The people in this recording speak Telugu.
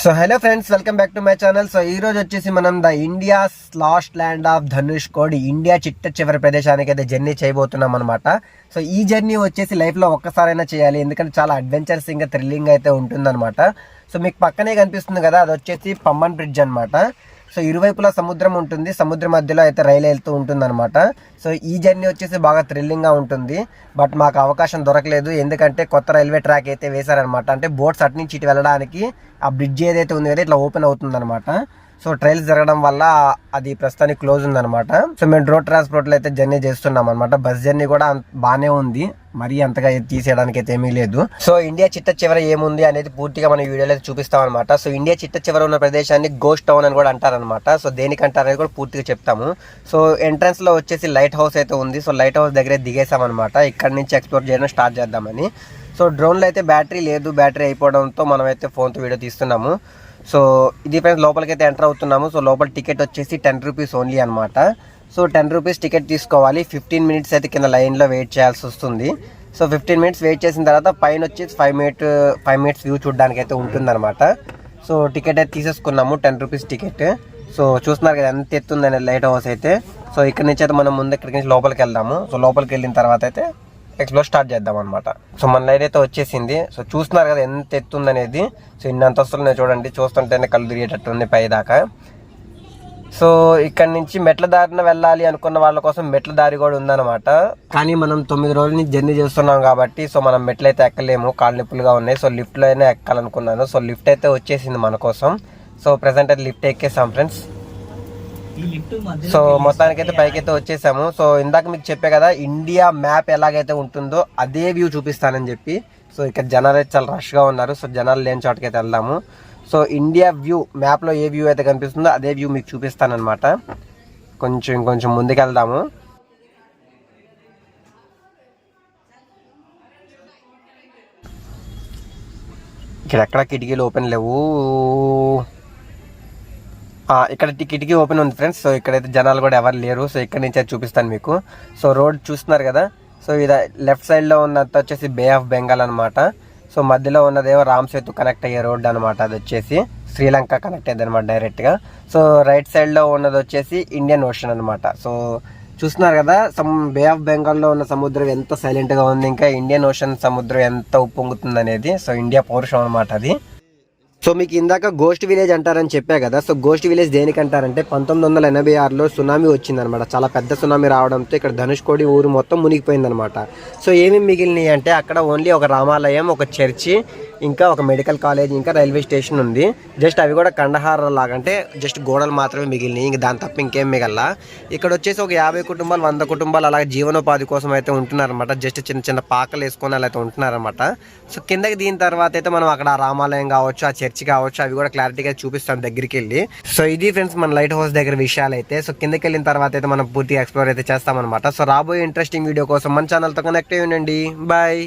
So hello friends welcome back to my channel so ఈ రోజు వచ్చేసి మనం the India last land of Dhanushkodi India చిట్ట చివరి ప్రదేశానికి అయితే జర్నీ చేయబోతున్నాం అనమాట సో ఈ జర్నీ వచ్చేసి లైఫ్లో ఒక్కసారైనా చేయాలి. ఎందుకంటే చాలా అడ్వెంచర్స్ ఇంకా థ్రిల్లింగ్ అయితే ఉంటుందన్నమాట. సో మీకు పక్కనే కనిపిస్తుంది కదా అది వచ్చేసి పమ్మన్ బ్రిడ్జ్ అనమాట సో ఇరువైపులా సముద్రం ఉంటుంది. సముద్రం మధ్యలో అయితే రైలు వెళ్తూ ఉంటుంది అనమాట సో ఈ జర్నీ వచ్చేసి బాగా థ్రిల్లింగ్గా ఉంటుంది. బట్ మాకు అవకాశం దొరకలేదు. ఎందుకంటే కొత్త రైల్వే ట్రాక్ అయితే వేశారనమాట అంటే బోట్స్ అటు నుంచి ఇటు వెళ్ళడానికి ఆ బ్రిడ్జ్ ఏదైతే ఉంది కదా ఇట్లా ఓపెన్ అవుతుందనమాట సో ట్రైల్స్ జరగడం వల్ల అది ప్రస్తుతానికి క్లోజ్ ఉందనమాట సో మేము రోడ్ ట్రాన్స్పోర్ట్లో అయితే జర్నీ చేస్తున్నాం అనమాట బస్ జర్నీ కూడా బాగానే ఉంది. మరీ అంతగా తీసేయడానికి అయితే ఏమీ లేదు. సో ఇండియా చిట్ట చివర ఏముంది అనేది పూర్తిగా మన వీడియోలో అయితే చూపిస్తాం అనమాట సో ఇండియా చిట్ట చివర ఉన్న ప్రదేశాన్ని గోస్ట్ టౌన్ అని కూడా అంటారనమాట సో దేనికి అనేది కూడా పూర్తిగా చెప్తాము. సో ఎంట్రన్స్లో వచ్చేసి లైట్ హౌస్ అయితే ఉంది. సో లైట్ హౌస్ దగ్గరే దిగేసామన్నమాట ఇక్కడ నుంచి ఎక్స్ప్లోర్ చేయడం స్టార్ట్ చేద్దామని. సో డ్రోన్లో అయితే బ్యాటరీ లేదు. బ్యాటరీ అయిపోవడంతో మనమైతే ఫోన్తో వీడియో తీస్తున్నాము. సో ఇది ఫ్రెండ్స్ లోపలికి అయితే ఎంటర్ అవుతున్నాము. సో లోపల టికెట్ వచ్చేసి టెన్ రూపీస్ ఓన్లీ అనమాట సో టెన్ రూపీస్ టికెట్ తీసుకోవాలి. ఫిఫ్టీన్ మినిట్స్ అయితే కింద లైన్లో వెయిట్ చేయాల్సి వస్తుంది. సో ఫిఫ్టీన్ మినిట్స్ వెయిట్ చేసిన తర్వాత పైన వచ్చి five minute five minutes view చూడడానికి అయితే ఉంటుందన్నమాట. సో టికెట్ అయితే తీసేసుకున్నాము టెన్ రూపీస్ టికెట్. సో చూస్తున్నారు కదా ఎంత ఎత్తుందని లైట్ హౌస్ అయితే. సో ఇక్కడ నుంచి అయితే మనం ముందు ఇక్కడికి నుంచి లోపలికి వెళ్దాము. సో లోపలికి వెళ్ళిన తర్వాత అయితే ఎక్స్ప్లోర్ స్టార్ట్ చేద్దాం అనమాట సో మన లైన్ అయితే వచ్చేసింది. సో చూస్తున్నారు కదా ఎంత ఎత్తుందనేది సో ఇన్ని అంతస్తులు నేను చూడండి. చూస్తుంటేనే కళ్ళు తిరిగేటట్టు ఉంది పై దాకా సో ఇక్కడ నుంచి మెట్ల దారిన వెళ్ళాలి అనుకున్న వాళ్ళ కోసం మెట్ల దారి కూడా ఉందన్నమాట. కానీ మనం తొమ్మిది రోజుల నుంచి జర్నీ చేస్తున్నాం కాబట్టి సో మనం మెట్లు అయితే ఎక్కలేము కాళ్ళు నొప్పులుగా ఉన్నాయి. సో లిఫ్ట్లో అయినా ఎక్కాలనుకున్నాను. సో లిఫ్ట్ అయితే వచ్చేసింది మన కోసం. సో ప్రెసెంట్ అయితే లిఫ్ట్ ఎక్కేసాం ఫ్రెండ్స్ సో మొత్తానికి అయితే పైకి అయితే వచ్చేసాము. సో ఇందాక మీకు చెప్పే కదా ఇండియా మ్యాప్ ఎలాగైతే ఉంటుందో అదే వ్యూ చూపిస్తానని చెప్పి. సో ఇక్కడ జనాలు అయితే చాలా రష్గా ఉన్నారు. సో జనాలు లేని చోటకైతే వెళ్దాము. సో ఇండియా వ్యూ మ్యాప్లో ఏ వ్యూ అయితే కనిపిస్తుందో అదే వ్యూ మీకు చూపిస్తానమాట కొంచెం కొంచెం ముందుకెళ్దాము. ఇక్కడెక్కడ కిటికీలు ఓపెన్ లేవు? ఇక్కడ కిటికీ ఓపెన్ ఉంది ఫ్రెండ్స్ సో ఇక్కడైతే జనాలు కూడా ఎవరు లేరు. సో ఇక్కడ నుంచి అది చూపిస్తాను మీకు. సో రోడ్ చూస్తున్నారు కదా? సో ఇది లెఫ్ట్ సైడ్లో ఉన్నంత వచ్చేసి బే ఆఫ్ బెంగాల్ అనమాట సో మధ్యలో ఉన్నదేమో రామ్ సేతు కనెక్ట్ అయ్యే రోడ్ అనమాట అది వచ్చేసి శ్రీలంక కనెక్ట్ అయ్యింది అనమాట డైరెక్ట్గా సో రైట్ సైడ్లో ఉన్నది వచ్చేసి ఇండియన్ ఓషన్ అనమాట సో చూస్తున్నారు కదా సమ్ బే ఆఫ్ బెంగాల్లో ఉన్న సముద్రం ఎంత సైలెంట్గా ఉంది ఇంకా ఇండియన్ ఓషన్ సముద్రం ఎంత ఉప్పొంగుతుంది అనేది సో ఇండియా పౌరుషం అనమాట అది. సో మీకు ఇందాక గోస్ట్ విలేజ్ అంటారని చెప్పా కదా సో గోస్ట్ విలేజ్ దేనికి అంటారంటే పంతొమ్మిది వందల ఎనభై ఆరులో సునామీ వచ్చిందనమాట చాలా పెద్ద సునామీ రావడంతో ఇక్కడ ధనుష్కోడి ఊరు మొత్తం మునిగిపోయిందనమాట సో ఏమేమి మిగిలినాయి అంటే అక్కడ ఓన్లీ ఒక రామాలయం ఒక చర్చి ఇంకా ఒక మెడికల్ కాలేజ్ ఇంకా రైల్వే స్టేషన్ ఉంది. జస్ట్ అవి కూడా కండహార లాగా అంటే జస్ట్ గోడలు మాత్రమే మిగిలినాయి. ఇంకా దాని తప్ప ఇంకేం మిగల ఇక్కడ వచ్చేసి ఒక యాభై కుటుంబాలు వంద కుటుంబాలు అలాగే జీవనోపాధి కోసం అయితే ఉంటున్నారన్నమాట. జస్ట్ చిన్న చిన్న పాకలు వేసుకొని అలా అయితే ఉంటున్నారన్నమాట. సో కిందకి దీని తర్వాత అయితే మనం అక్కడ రామాలయం కావచ్చు ఆ చర్చి కావచ్చు అవి కూడా క్లారిటీగా చూపిస్తాం దగ్గరికి వెళ్ళి సో ఇది ఫ్రెండ్స్ మన లైట్ హౌస్ దగ్గర విషయాలు అయితే సో కిందకి వెళ్ళిన తర్వాత అయితే మనం పూర్తిగా ఎక్స్ప్లోర్ అయితే చేస్తామన్నమాట. సో రాబోయే ఇంట్రెస్టింగ్ వీడియో కోసం మన ఛానల్తో కనెక్ట్ అయ్యి ఉండండి బాయ్